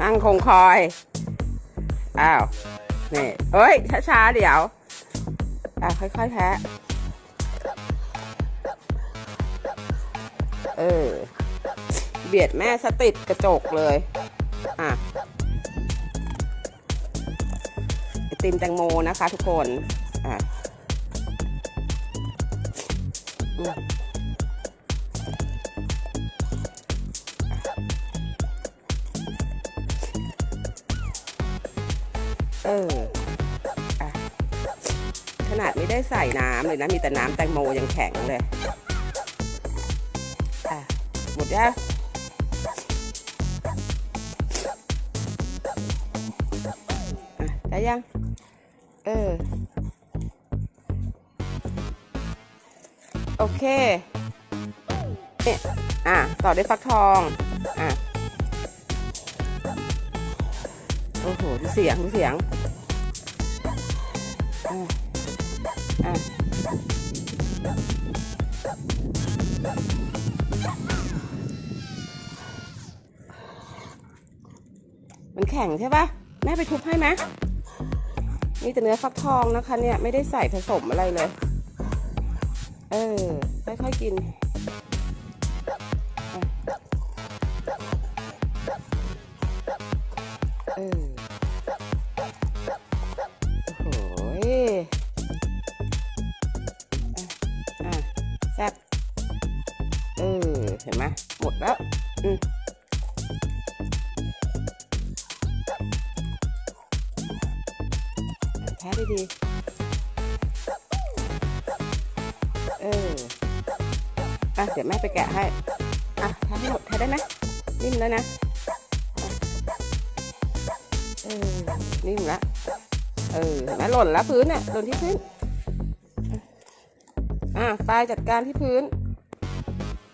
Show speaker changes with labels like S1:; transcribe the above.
S1: นั่งคงคอย อ้าว นี่เอ้ย ช้าๆ เดี๋ยวอะค่อยๆแทะเออ เบียดแม่สติดกระจกเลย อะไอติมแตงโมนะคะทุกคน อะ เอออะขนาดไม่ได้ใส่น้ำเลยนะ มีแต่น้ำแตงโมยังแข็งเลยอะหมดยังอะได้ยัง เออ โอเคเนี่ยอะ ต่อด้วยฟักทอง อะ โอ้โหดูเสียงดูเสียงอะอะมันแข็งใช่ปะแม่ไปทุบให้ไหมนี่แต่เนื้อฟักทองนะคะเนี่ยไม่ได้ใส่ผสมอะไรเลย เออค่อยๆกินอะเออ แซ่บเออ เห็นไหมหมดแล้ว อืมแท้ดีเออ อะ เดี๋ยวแม่ไปแกะให้ อะแท้ให้หมดแท้ได้ไหมนิ่มแล้วนะ เออ นิ่มละเออ เห็นไหมหล่นละพื้นเนี่ยหล่นที่พื้น อะปลายจัดการที่พื้น